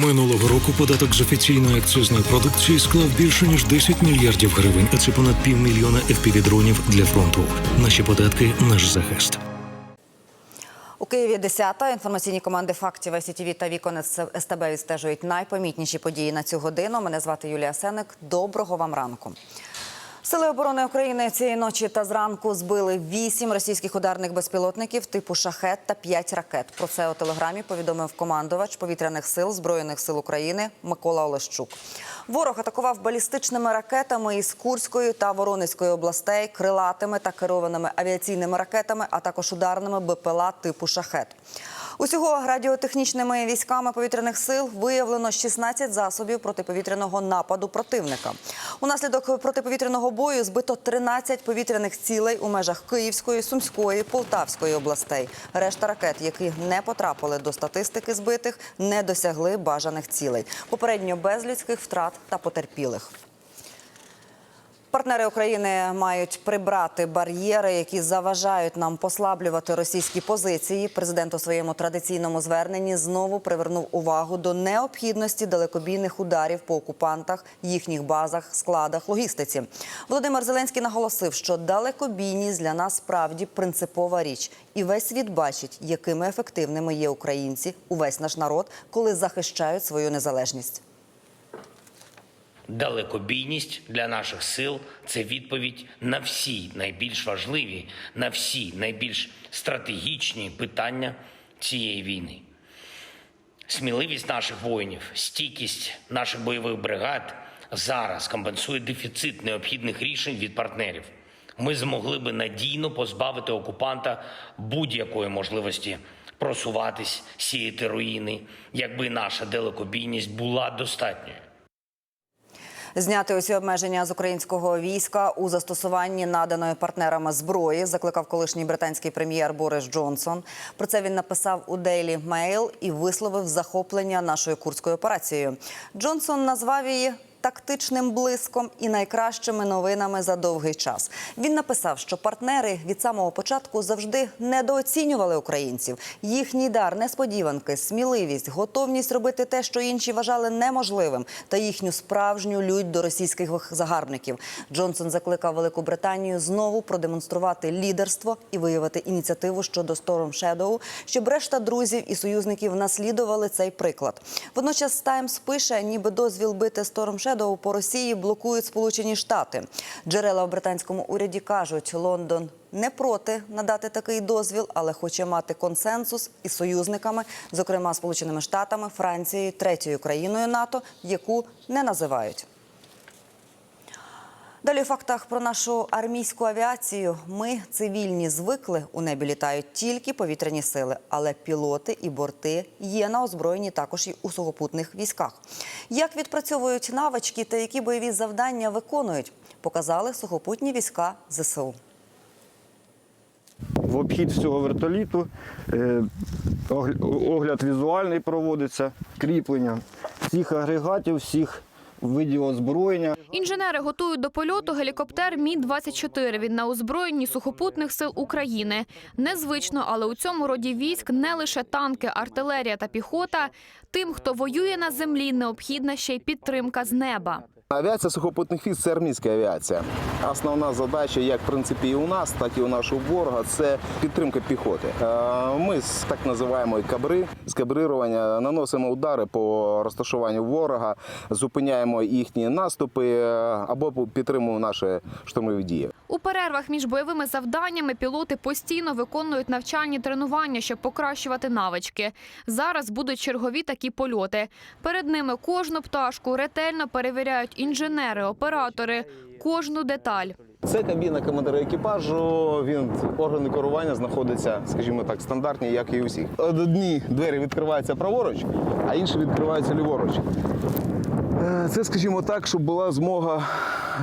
Минулого року податок з офіційної акцизної продукції склав більше ніж 10 мільярдів гривень, а це понад півмільйона FPV-дронів для фронту. Наші податки наш захист. У Києві 10-та. інформаційні команди фактів СІТВ та Віконе СТБ відстежують найпомітніші події на цю годину. Мене звати Юлія Сеник. Доброго вам ранку. Сили оборони України цієї ночі та зранку збили вісім російських ударних безпілотників типу шахет та п'ять ракет. Про це у телеграмі повідомив командувач повітряних сил збройних сил України Микола Олещук. Ворог атакував балістичними ракетами із Курської та Воронезької областей, крилатими та керованими авіаційними ракетами, а також ударними БПЛА типу шахет. Усього радіотехнічними військами повітряних сил виявлено 16 засобів протиповітряного нападу противника. Унаслідок протиповітряного бою збито 13 повітряних цілей у межах Київської, Сумської, Полтавської областей. Решта ракет, які не потрапили до статистики збитих, не досягли бажаних цілей. Попередньо без людських втрат та потерпілих. Партнери України мають прибрати бар'єри, які заважають нам послаблювати російські позиції. Президент у своєму традиційному зверненні знову привернув увагу до необхідності далекобійних ударів по окупантах, їхніх базах, складах, логістиці. Володимир Зеленський наголосив, що далекобійність для нас справді принципова річ, і весь світ бачить, якими ефективними є українці, увесь наш народ, коли захищають свою незалежність. Далекобійність для наших сил це відповідь на всі найбільш важливі, на всі найбільш стратегічні питання цієї війни. Сміливість наших воїнів, стійкість наших бойових бригад зараз компенсує дефіцит необхідних рішень від партнерів. Ми змогли би надійно позбавити окупанта будь-якої можливості просуватись, сіяти руїни, якби наша далекобійність була достатньою. Зняти усі обмеження з українського війська у застосуванні наданої партнерами зброї закликав колишній британський прем'єр Борис Джонсон. Про це він написав у Daily Mail і висловив захоплення нашою курською операцією. Джонсон назвав її. Тактичним блиском і найкращими новинами за довгий час він написав, що партнери від самого початку завжди недооцінювали українців. Їхній дар, несподіванки, сміливість, готовність робити те, що інші вважали неможливим, та їхню справжню лють до російських загарбників. Джонсон закликав Велику Британію знову продемонструвати лідерство і виявити ініціативу щодо Storm Shadow, щоб решта друзів і союзників наслідували цей приклад. Водночас Таймс пише, ніби дозвіл бити Storm Shadow по Росії блокують Сполучені Штати. Джерела у британському уряді кажуть, Лондон не проти надати такий дозвіл, але хоче мати консенсус із союзниками, зокрема Сполученими Штатами, Францією, третьою країною НАТО, яку не називають. Далі у фактах про нашу армійську авіацію. Ми цивільні звикли у небі літають тільки повітряні сили, але пілоти і борти є на озброєнні також і у сухопутних військах. Як відпрацьовують навички та які бойові завдання виконують, показали сухопутні війська ЗСУ. В обхід всього вертоліту е, огляд візуальний проводиться, кріплення всіх агрегатів, всіх видів озброєння. Інженери готують до польоту гелікоптер Мі-24. Він на озброєнні сухопутних сил України. Незвично, але у цьому роді військ не лише танки, артилерія та піхота. Тим, хто воює на землі, необхідна ще й підтримка з неба. Авіація сухопутних військ це армійська авіація. Основна задача, як в принципі і у нас, так і у нашого ворога, це підтримка піхоти. Е, Ми з так називаємо кабри з кабрирування наносимо удари по розташуванню ворога, зупиняємо їхні наступи е, або підтримуємо наші штурмові дії. У перервах між бойовими завданнями пілоти постійно виконують навчальні тренування, щоб покращувати навички. Зараз будуть чергові такі польоти. Перед ними кожну пташку ретельно перевіряють інженери, оператори, кожну деталь. Це кабіна командира екіпажу. Він органи керування знаходиться, скажімо так, стандартні, як і усіх. Одні двері відкриваються праворуч, а інші відкриваються ліворуч. Е, Це, скажімо так, щоб була змога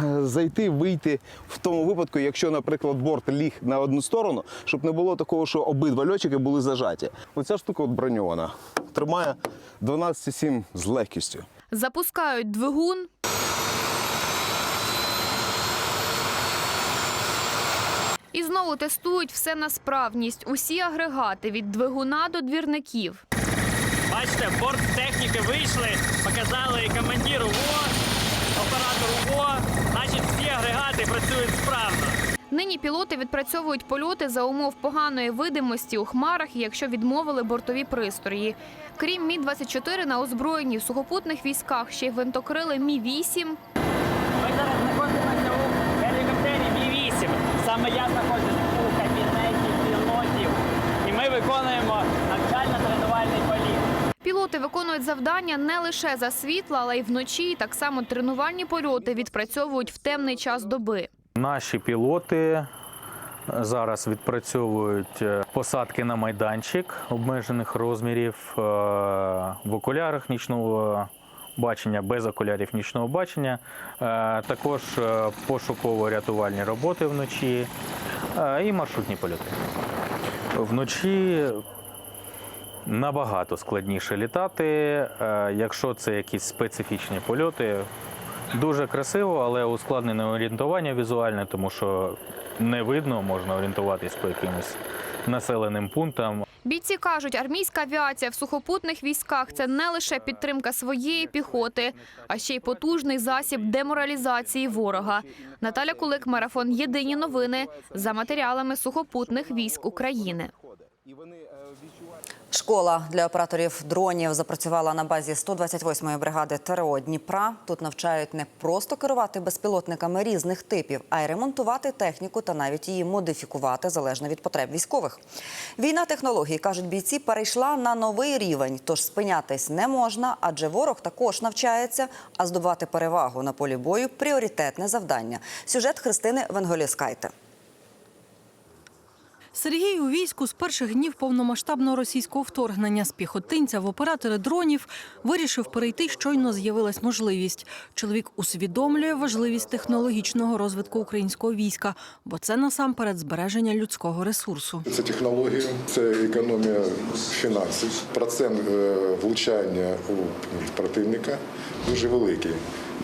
е, зайти, вийти в тому випадку, якщо, наприклад, борт ліг на одну сторону, щоб не було такого, що обидва льотчики були зажаті. Оця штука от броньована. Тримає 12,7 з легкістю. Запускають двигун. І знову тестують все на справність. Усі агрегати від двигуна до двірників. Бачите, борт техніки вийшли, показали командиру ВО, оператору ВО. Значить, всі агрегати працюють справно. Нині пілоти відпрацьовують польоти за умов поганої видимості у хмарах, якщо відмовили бортові пристрої. Крім Мі 24 на озброєнні в сухопутних військах ще й винтокрили Мі 8 Ми зараз знаходимося у гелікоптері Мі-8. Саме я знаходжусь у кабінеті пілотів. І ми виконуємо навчально-тренувальний політ. Пілоти виконують завдання не лише за світла, але й вночі. Так само тренувальні польоти відпрацьовують в темний час доби. Наші пілоти зараз відпрацьовують е, посадки на майданчик обмежених розмірів е, в окулярах нічного бачення, без окулярів нічного бачення, е, також пошуково-рятувальні роботи вночі і маршрутні польоти. Вночі набагато складніше літати, е, якщо це якісь специфічні польоти. Дуже красиво, але ускладнене орієнтування візуальне, тому що не видно, можна орієнтуватись по якимось населеним пунктам. Бійці кажуть, армійська авіація в сухопутних військах це не лише підтримка своєї піхоти, а ще й потужний засіб деморалізації ворога. Наталя Кулик, марафон Єдині новини за матеріалами сухопутних військ України. Школа для операторів дронів запрацювала на базі 128-ї бригади ТРО Дніпра. Тут навчають не просто керувати безпілотниками різних типів, а й ремонтувати техніку та навіть її модифікувати залежно від потреб військових. Війна технологій, кажуть бійці, перейшла на новий рівень, тож спинятись не можна, адже ворог також навчається, а здобувати перевагу на полі бою пріоритетне завдання. Сюжет Христини Венголіскайте. Сергій у війську з перших днів повномасштабного російського вторгнення з піхотинця в оператори дронів вирішив перейти, щойно з'явилась можливість. Чоловік усвідомлює важливість технологічного розвитку українського війська, бо це насамперед збереження людського ресурсу. Це технології, це економія фінансів. Процент е, влучання у противника дуже великий.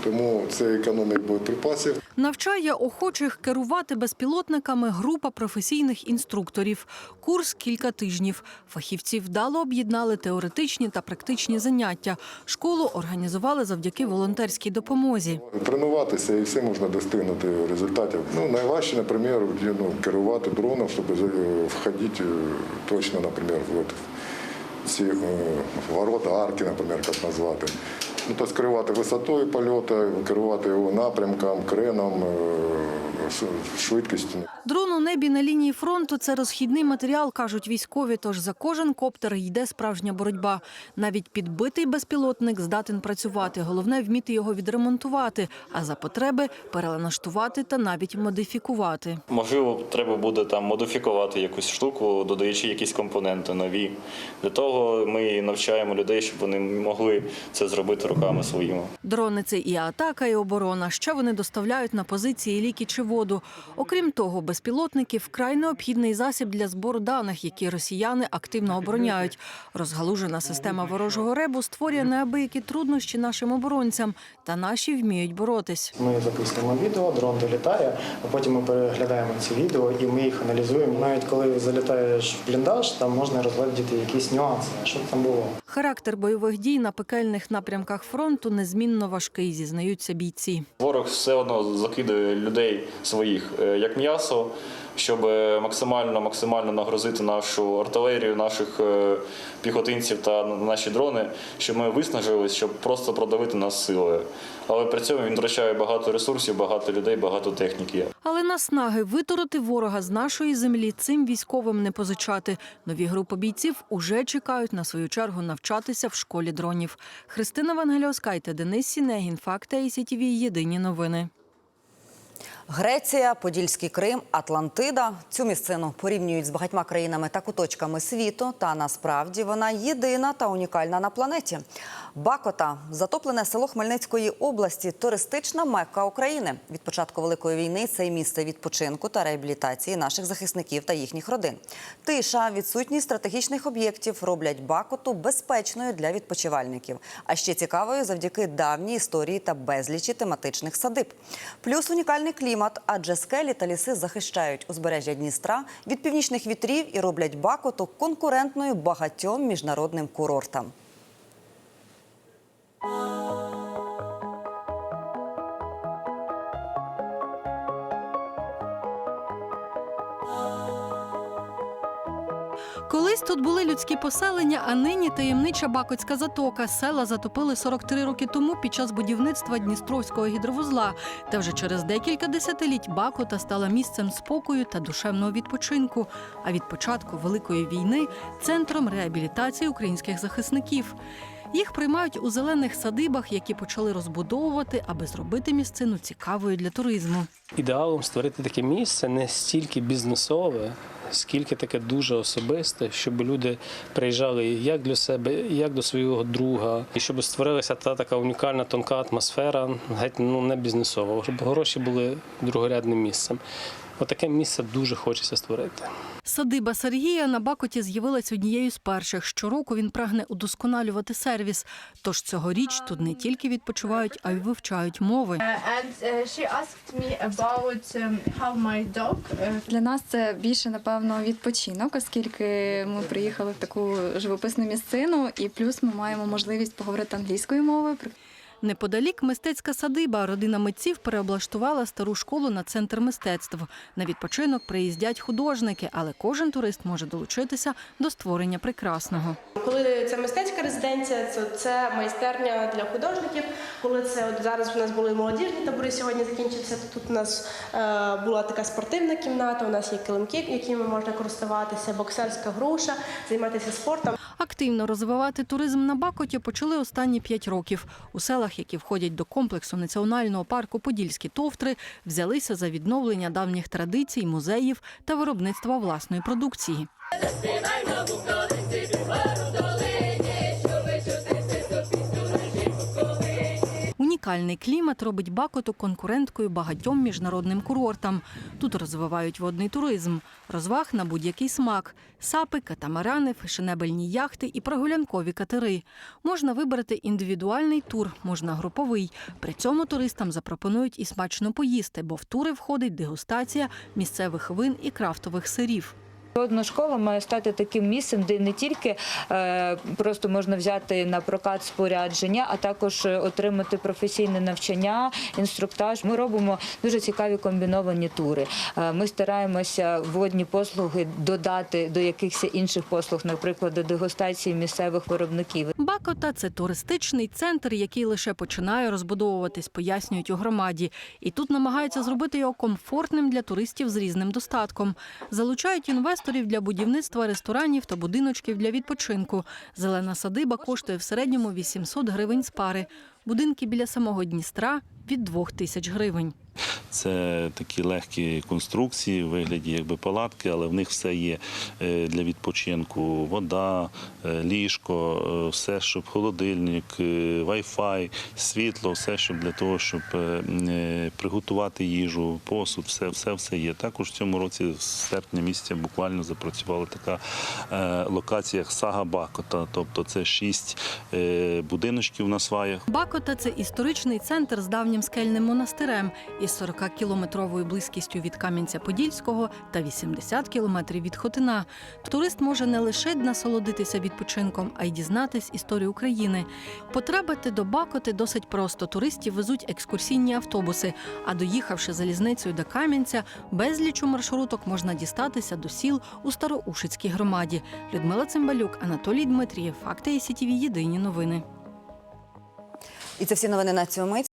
Тому це економія боєприпасів. Навчає охочих керувати безпілотниками група професійних інструкторів. Курс кілька тижнів. Фахівці вдало об'єднали теоретичні та практичні заняття. Школу організували завдяки волонтерській допомозі. Тренуватися і все можна достигнути результатів. Ну, найважче, наприклад, ну, керувати дроном, щоб е, входити е, точно, наприклад, в ці е, ворота, арки, наприклад, як назвати. Тобто керувати висотою польоту, керувати його напрямком, креном, ш- швидкістю. Дрон у небі на лінії фронту це розхідний матеріал, кажуть військові. Тож за кожен коптер йде справжня боротьба. Навіть підбитий безпілотник здатен працювати. Головне вміти його відремонтувати, а за потреби перелаштувати та навіть модифікувати. Можливо, треба буде там модифікувати якусь штуку, додаючи якісь компоненти нові. Для того ми навчаємо людей, щоб вони могли це зробити руками своїми. Дрони це і атака, і оборона. Ще вони доставляють на позиції ліки чи воду. Окрім того, безпілотники вкрай необхідний засіб для збору даних, які росіяни активно обороняють. Розгалужена система ворожого ребу створює неабиякі труднощі нашим оборонцям, та наші вміють боротись. Ми записуємо відео, дрон долітає, а потім ми переглядаємо ці відео і ми їх аналізуємо. Навіть коли залітаєш в бліндаж, там можна розглядіти якісь нюанси, що там було. Характер бойових дій на пекельних напрямках фронту незмінно важкий, зізнаються бійці. Ворог все одно закидує людей своїх е, як м'ясо, щоб е, максимально максимально нагрузити нашу артилерію, наших е, піхотинців та наші дрони, щоб ми виснажились, щоб просто продавити нас силою. Але при цьому він втрачає багато ресурсів, багато людей, багато техніки. Але наснаги витороти ворога з нашої землі цим військовим не позичати. Нові групи бійців уже чекають на свою чергу навчатися в школі дронів. Христина Вангельоскайте, Денис Сінегін, Факти ICTV, Єдині новини. Греція, Подільський Крим, Атлантида. Цю місцину порівнюють з багатьма країнами та куточками світу. Та насправді вона єдина та унікальна на планеті. Бакота затоплене село Хмельницької області, туристична мекка України. Від початку великої війни це місце відпочинку та реабілітації наших захисників та їхніх родин. Тиша, відсутність стратегічних об'єктів роблять Бакоту безпечною для відпочивальників. А ще цікавою завдяки давній історії та безлічі тематичних садиб. Плюс унікальний клімат, адже скелі та ліси захищають узбережжя Дністра від північних вітрів і роблять Бакото конкурентною багатьом міжнародним курортам. Oh. Колись тут були людські поселення, а нині таємнича Бакоцька затока. Села затопили 43 роки тому під час будівництва Дністровського гідровузла. Та вже через декілька десятиліть Бакота стала місцем спокою та душевного відпочинку. А від початку Великої війни центром реабілітації українських захисників. Їх приймають у зелених садибах, які почали розбудовувати, аби зробити місцину цікавою для туризму. Ідеалом створити таке місце не стільки бізнесове, скільки таке дуже особисте, щоб люди приїжджали як для себе, як до свого друга, і щоб створилася та така унікальна тонка атмосфера, геть ну не бізнесова, щоб гроші були другорядним місцем. Отаке місце дуже хочеться створити. Садиба Сергія на Бакоті з'явилась однією з перших. Щороку він прагне удосконалювати сервіс. Тож цьогоріч тут не тільки відпочивають, а й вивчають мови. Для нас це більше напевно відпочинок, оскільки ми приїхали в таку живописну місцину, і плюс ми маємо можливість поговорити англійською мовою. Неподалік мистецька садиба. Родина митців переоблаштувала стару школу на центр мистецтв. На відпочинок приїздять художники, але кожен турист може долучитися до створення прекрасного. Коли це мистецька резиденція, то це майстерня для художників. Коли це от зараз у нас були молодіжні табори, сьогодні закінчився. То тут у нас е, була така спортивна кімната. У нас є килимки, якими можна користуватися, боксерська груша, займатися спортом. Активно розвивати туризм на Бакоті почали останні п'ять років. У селах, які входять до комплексу національного парку Подільські товтри, взялися за відновлення давніх традицій, музеїв та виробництва власної продукції. Унікальний клімат робить Бакоту конкуренткою багатьом міжнародним курортам. Тут розвивають водний туризм, розваг на будь-який смак: сапи, катамарани, фешенебельні яхти і прогулянкові катери. Можна вибрати індивідуальний тур, можна груповий. При цьому туристам запропонують і смачно поїсти, бо в тури входить дегустація місцевих вин і крафтових сирів. Одна школа має стати таким місцем, де не тільки е, просто можна взяти на прокат спорядження, а також е, отримати професійне навчання, інструктаж. Ми робимо дуже цікаві комбіновані тури. Е, ми стараємося водні послуги додати до якихось інших послуг, наприклад, до дегустації місцевих виробників. Бакота це туристичний центр, який лише починає розбудовуватись, пояснюють у громаді. І тут намагаються зробити його комфортним для туристів з різним достатком. Залучають інвесторів для будівництва ресторанів та будиночків для відпочинку. Зелена садиба коштує в середньому 800 гривень з пари. Будинки біля самого Дністра від 2 тисяч гривень. Це такі легкі конструкції в вигляді якби палатки, але в них все є е, для відпочинку: вода, е, ліжко, е, все, щоб холодильник, Wi-Fi, світло, все, щоб для того, щоб приготувати їжу, посуд, все, все, все є. Також в цьому році з серпня місяця буквально запрацювала така локація як Сага Бакота. Тобто це шість будиночків на сваях. Бакота це історичний центр з давнім скельним монастирем із 40-кілометровою близькістю від Кам'янця-Подільського та 80 кілометрів від Хотина. Турист може не лише насолодитися відпочинком, а й дізнатись історію України. Потрапити до Бакоти досить просто. Туристів везуть екскурсійні автобуси. А доїхавши залізницею до Кам'янця, безлічу маршруток можна дістатися до сіл у Староушицькій громаді. Людмила Цимбалюк, Анатолій Дмитрієв. Факти СІТВ. Єдині новини. І це всі новини на мить.